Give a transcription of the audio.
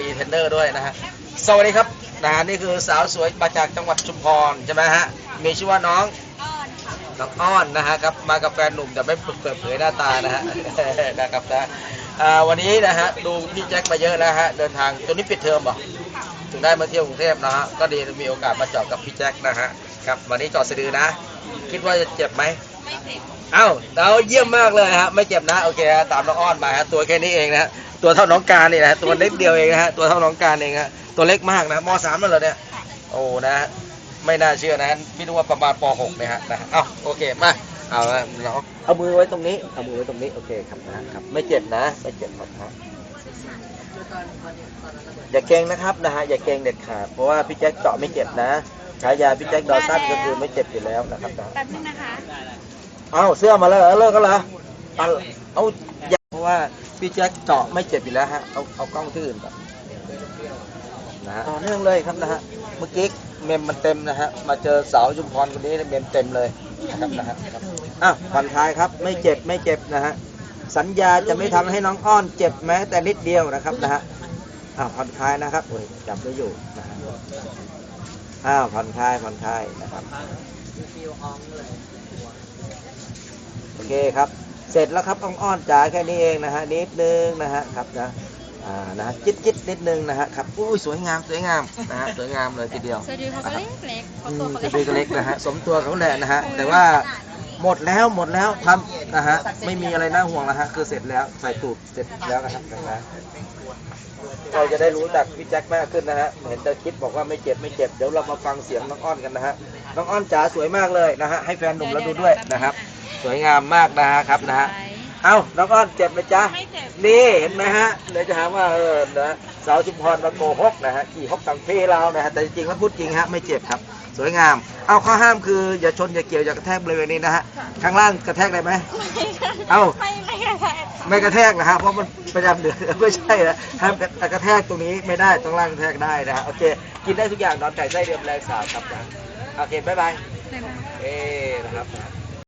รีเทนเนอร์ด้วยนะฮะสวัสดีครับนะฮะนี่คือสาวสวยมาจากจังหวัดชุมพรใช่ไหมฮะมีชื่อว่าน้องน้องอ้อนนะฮะครับมากับแฟนหนุ่มแต่ไม่เปิดเผยหน้าตานะฮะ นะครับนะอ่าวันนี้นะฮะดูพี่แจ็คมาเยอะแล้วฮะเดินทางจนนี้ปิดเทอมเหรอถึงได้มาเที่ยวกรุงเทพนะฮะก็ดีมีโอกาสมาจอดกับพี่แจ็คนะฮะครับวันนี้จอดสะดือนะ คิดว่าจะเจ็บไหมไม่เจ็บ เอ้าเราเยี่ยมมากเลยฮะไม่เจ็บนะโอเคฮะตามน้องอ้อนมาฮะตัวแค่นี้เองนะฮะ ตัวเท่าน้องการนี่นะฮะตัวเล็กเดียวเองนะฮะตัวเท่าน้องการเองฮะตัวเล็กมากนะมสามแล้วเหรอเนี่ยโอ้นะฮะไม่น่าเชื่อนะฮะพี่นึกว่าประมาณปหกเนี่ยฮะนะเอ้าโอเคมาเอาละเราเอามือไว้ตรงนี้เอามือไว้ตรงนี้โอเคครับนะครับไม่เจ็บนะไม่เจ็บครับฮะอย่าเกรงนะครับนะฮะอย่าเกรงเด็ดขาดเพราะว่าพี่แจ็คเจาะไม่เจ็บนะฉายาพี่แจ็คดอสันก็คือไม่เจ็บอยู่แล้วนะครับนะแป๊บนึงนะคะเอาเสื้อมาแล้วเหรอเลิกก็เหรอเอาเอาอย่า เพราะว่าพี่แจ็คเจาะไม่เจ็บอยู่แล้วฮะเอาเอากล้องที่อื่นก่อนนะฮะต่อเนื่องเลยครับนะฮะเมื่อกี้เมมมันเต็มนะฮะมาเจอสาวชุมพรคนนี้เมมเต็มเลยนะครับนะฮะอ้าวผ่อนคลายครับไม่เจ็บไม่เจ็บนะฮะสัญญาจะไม่ทำให้น้องอ้อนเจ็บแม้แต่นิดเดียวนะครับนะฮะอ้าวผ่อนคลายนะครับโอ้ยจับไม่อยู่นะฮะอ้าวผ่อนคลายผ่อนคลายนะครับโอเคครับ เสร็จแล้วครับอ้อนอ้อนจ๋าแค่นี้เองนะฮะนิดนึงนะฮะครับนะอ่านะฮะจิ๊ดจิ๊ดนิดนึงนะฮะครับอุ้ยสวยงามสวยงามนะฮะสวยงามเลยทีเดียวสวัสดีเขาก็เล็กเล็กเขาอืตัวมเขาจะเล็กเป็นก็เล็กนะฮะสมตัวเขาแหละนะฮะแต่ว่าหมดแล้วหมดแล้วทำนะฮะไม่มีอะไรน่าห่วงแล้วฮะคือเสร็จแล้วใส่ตูดเสร็จแล้วนะครับนะเราจะได้รู้จักพี่แจ็คมากขึ้นนะฮะเห็นแต่คิดบอกว่าไม่เจ็บไม่เจ็บเดี๋ยวเรามาฟังเสียงน้องอ้อนกันนะฮะน้องอ้อนจ๋าสวยมากเลยนะฮะให้แฟนหนุ่มเราดูด้วยนะครับ สวยงามมากนะฮะครับนะฮะเอ้าน้องอ้อนเจ็บไหมจ๊ะไม่เจ็บ นี่เห็นไหมฮะเดี๋ยวจะหาว่าเออนะสาวชุมพรมาโกหกนะฮะขี่ฮกตังเพเรานะฮะแต่จริงๆแล้วพูดจริงฮะไม่เจ็บครับ สวยงาม เอาข้อห้ามคือ อย่าชนอย่าเกี่ยวอย่ากระแทกบริเวณนี้นะฮะข้างล่างกระแทกได้ไหม เอ้า ไม่ไม่กระแทกไม่กระแทกนะฮะเพราะมันประจำเดือนไม่ใช่นะห้ามกระแทกตรงนี้ไม่ได้ต้องล่างกระแทกได้นะฮะโอเคกินได้ทุกอย่างนอนไก่ไส้เดือมแรงสาบครับนะโอเคบ๊ายบายไหนมาเอ๊นะครับ